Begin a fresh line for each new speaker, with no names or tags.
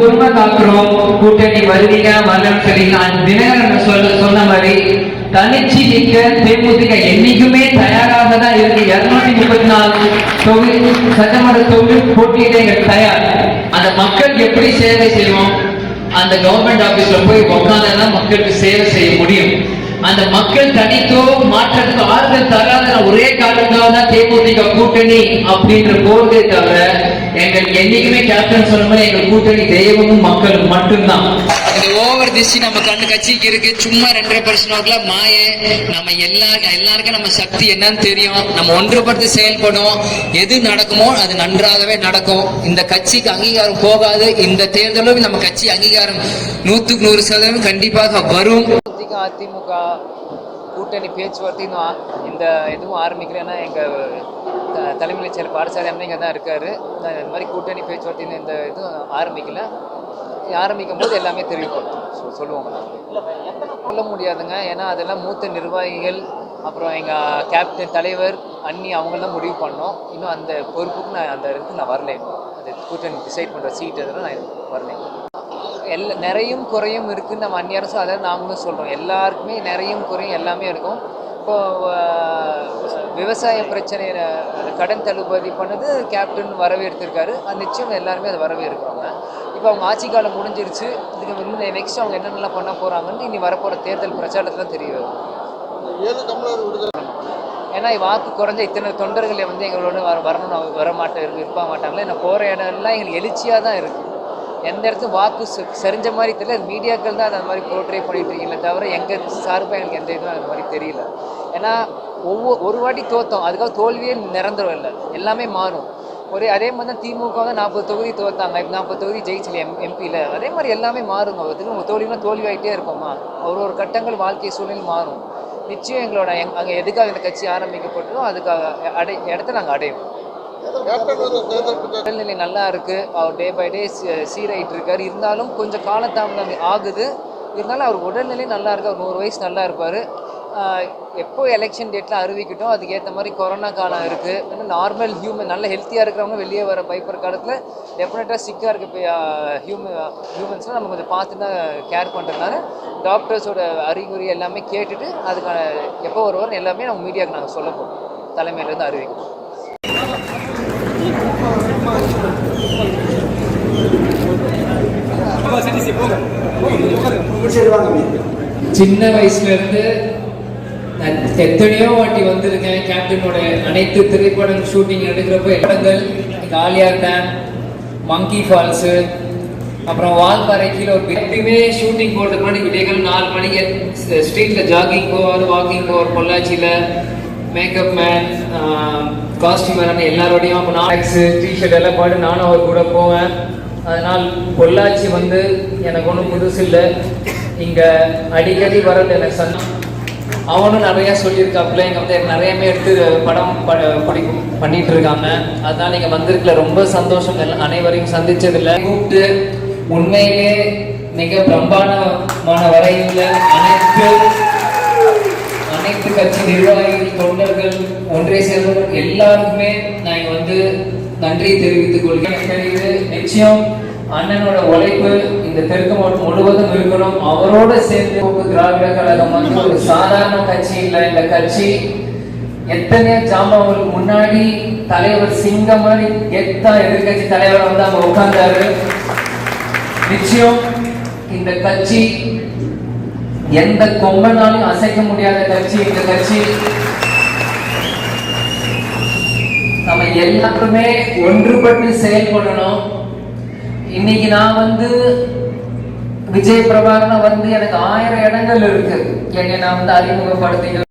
பொறுமை காக்கிறோம் கூட்டணி வருவீங்க வரலன்னு சொல்லி நான் தினகரன் சொல்ல சொன்ன மாதிரி தனிச்சு நிக்க தேமுதிக என்னைக்குமே தயாராக தான் இருக்கு. இருநூத்தி முப்பத்தி நாலு தொகுதி சட்டமன்ற தொகுதி போட்டியிட தயார். அந்த மக்கள் எப்படி சேவை செய்வோம்? அந்த கவர்மெண்ட் ஆபீஸ்ல போய் உட்காந்துதான் மக்களுக்கு சேவை செய்ய முடியும். அந்த மக்கள் தனித்தோ மாற்றத்துக்கு ஆறுதல் தராத ஒரே காரணத்துக்காக தான் தேமுதிக கூட்டணி அப்படின்ற போறதே தவிர எங்கள் என்னைக்குமே கேப்டன் சொன்ன மாதிரி எங்கள் கூட்டணி தெய்வமும் மக்களும் மட்டும்தான்.
இந்த ஓவர் திஷ்டி நம்ம கண்ணு கட்சிக்கு இருக்கு. சும்மா ரெண்டரை பர்சன்ட் வாக்குல மாய. நம்ம எல்லா எல்லாருக்கும் நம்ம சக்தி என்னன்னு தெரியும். நம்ம ஒன்றுபடுத்தி செயல்படுவோம். எது நடக்குமோ அது நன்றாகவே நடக்கும். இந்த கட்சிக்கு அங்கீகாரம் போகாது. இந்த தேர்தலும் நம்ம கட்சி அங்கீகாரம் நூத்துக்கு நூறு சதவீதம் கண்டிப்பாக வரும். அதிமுக கூட்டணி பேச்சுவார்த்தை இன்னும் இந்த எதுவும் ஆரம்பிக்கல. ஏன்னா எங்கள் தலைமையில் செயல் பாடசாலை அண்ணன் இங்கே தான் இருக்கார். நான் இந்த மாதிரி கூட்டணி பேச்சுவார்த்தை இந்த இதுவும் ஆரம்பிக்கல. ஆரம்பிக்கும் போது எல்லாமே தெரிவிப்போம். சொ- சொல்லுவோங்க நாங்கள் சொல்ல முடியாதுங்க. ஏன்னா அதெல்லாம் மூத்த நிர்வாகிகள் அப்புறம் எங்கள் கேப்டன் தலைவர் அண்ணி அவங்கெல்லாம் முடிவு பண்ணோம். இன்னும் அந்த பொறுப்புக்கு நான் அந்த இதுக்கு நான் வரல. இன்னும் அது கூட்டணி டிசைட் பண்ணுற சீட் அதெல்லாம் நான் வரல. எல்லா நிறையும் குறையும் இருக்குன்னு நம்ம அந்நியரசும் அதை நாங்களும் சொல்கிறோம் எல்லாருக்குமே நிறையும் குறையும் எல்லாமே இருக்கும். இப்போ அஹ், விவசாய பிரச்சனையை கடன் தள்ளுபடி பண்ணது கேப்டன் வரவேற்றிருக்காரு அது நிச்சயம் எல்லாருமே அதை வரவேற்கிறாங்க இப்போ அவங்க ஆட்சி காலம் முடிஞ்சிருச்சு. இதுக்கு வந்து நெக்ஸ்ட் அவங்க என்னென்னலாம் பண்ண போகிறாங்கன்னு இனி வரப்போகிற தேர்தல் பிரச்சாரத்தில் தான் தெரிய வரும்.
ஏழு தமிழர் விடுதலை?
ஏன்னா வாக்கு குறைஞ்ச இத்தனை தொண்டர்களை வந்து எங்களோட வர வரணும் வர மாட்டேன் இருக்க மாட்டாங்களே? நான் போகிற இடம்லாம் எங்களுக்கு எழுச்சியாக தான் இருக்குது எந்த இடத்துக்கும் வாக்கு செ- மாதிரி தெரியல. மீடியாக்கள் தான் அந்த மாதிரி போர்ட்ரே பண்ணிட்டு இருக்கீங்களே தவிர எங்கள் சார்பாக எங்களுக்கு எந்த இதுவும் அது மாதிரி தெரியல. ஏன்னா ஒவ்வொரு ஒரு வாட்டி தோத்தோம். அதுக்காக தோல்வியே நிரந்தரம் இல்லை. எல்லாமே மாறும். ஒரே அதே மாதிரி தான் திமுக வந்து நாற்பது தொகுதி தோத்தாங்க. இப்போ நாற்பது தொகுதி ஜெயிச்சல எம் எம்பியில் அதே மாதிரி எல்லாமே மாறுங்க. அதுக்கு தோல்வினா ஆகிட்டே இருப்போமா? ஒரு ஒரு கட்டங்கள் வாழ்க்கை சூழ்நிலை மாறும். நிச்சயம் எங்களோட எங் அங்கே எதுக்காக இந்த கட்சி ஆரம்பிக்கப்பட்டதோ அதுக்காக அடை இடத்த நாங்கள்
அடைவோம்
உடல்நிலை நல்லா இருக்கு. அவர் டே பை டே சீராயிட்டு இருக்காரு. இருந்தாலும் கொஞ்சம் காலத்தாமதம் ஆகுது. இருந்தாலும் அவர் உடல்நிலை நல்லா இருக்கு. அவர் நூறு வயசு நல்லா இருப்பார். எப்போ எலெக்ஷன் டேட்டில் அறிவிக்கட்டும் அதுக்கேற்ற மாதிரி கொரோனா காலம் இருக்குது இன்னும் நார்மல் ஹியூமன் நல்ல ஹெல்த்தியாக இருக்கிறவங்க வெளியே வர பயப்படுற காலத்தில் டெஃபினட்டாக சிக்காக இருக்க ஹியூமன் ஹியூமன்ஸ்லாம் நம்ம கொஞ்சம் பார்த்து தான் கேர் பண்ணுறதுனால டாக்டர்ஸோட அறிகுறி எல்லாமே கேட்டுட்டு அதுக்கான எப்போ வருவார் எல்லாமே நம்ம மீடியாவுக்கு நாங்கள் சொல்ல போகிறோம் தலைமையிலேருந்து அறிவிக்கிறோம்.
சின்ன வயசுல இருந்து எத்தனையோ வாட்டி வந்திருக்கேன் கேப்டனோட அனைத்து திரைப்படம் ஷூட்டிங் எடுக்கிறப்ப இடங்கள் காலியார் டேம் மங்கி ஃபால்ஸு அப்புறம் வால்பாறை கீழே ஒரு எப்பயுமே ஷூட்டிங் போடுறதுக்கு முன்னாடி விடைகள் நாலு மணிக்கு ஸ்ட்ரீட்டில் ஜாகிங் போவார் வாக்கிங் போவார் பொள்ளாச்சியில் மேக்கப் மேன் காஸ்டியூம் மேன் எல்லாரோடையும் அப்போ நான் டிஷர்ட் எல்லாம் பாடு நானும் அவர் கூட போவேன். அதனால் பொள்ளாச்சி வந்து எனக்கு ஒன்றும் புதுசு இல்லை. இங்கே அடிக்கடி வர்றது எனக்கு சந்தோஷம். அவனும் நிறையா சொல்லியிருக்காப்புல. இங்கே வந்து நிறையமே எடுத்து படம் ப பிடிக்கும் பண்ணிட்டு இருக்காங்க அதனால நீங்கள் வந்திருக்கல. ரொம்ப சந்தோஷம். அனைவரையும் சந்திச்சதுல கூப்பிட்டு உண்மையிலே மிக பிரம்மாண்டமான வரையில் அனைத்து அனைத்து கட்சி நிர்வாகிகள் தொண்டர்கள் ஒன்றை சேர்ந்த எல்லாருக்குமே நான் வந்து நன்றி தெரிவித்துக் கொள்கிறேன். தெரியுது நிச்சயம் அண்ணனோட உழைப்பு இந்த தெற்கு மாவட்டம் முழுவதும் இருக்கணும். அவரோட சேர்ந்து போக்கு திராவிட கழகம் வந்து ஒரு சாதாரண கட்சி இல்லை. இந்த கட்சி எத்தனை ஜாமாவுக்கு முன்னாடி தலைவர் சிங்கம் மாதிரி எத்தா எதிர்கட்சி தலைவர் வந்து அங்க உட்கார்ந்தாரு. நிச்சயம் இந்த கட்சி எந்த கொம்பனாலும் அசைக்க முடியாத கட்சி இந்த கட்சி. நம்ம எல்லாருமே ஒன்றுபட்டு செயல்படணும். இன்னைக்கு நான் வந்து விஜய் பிரபாகரன் வந்து எனக்கு ஆயிரம் இடங்கள் இருக்கு. என்னை நான் வந்து அறிமுகப்படுத்திக்கிறேன்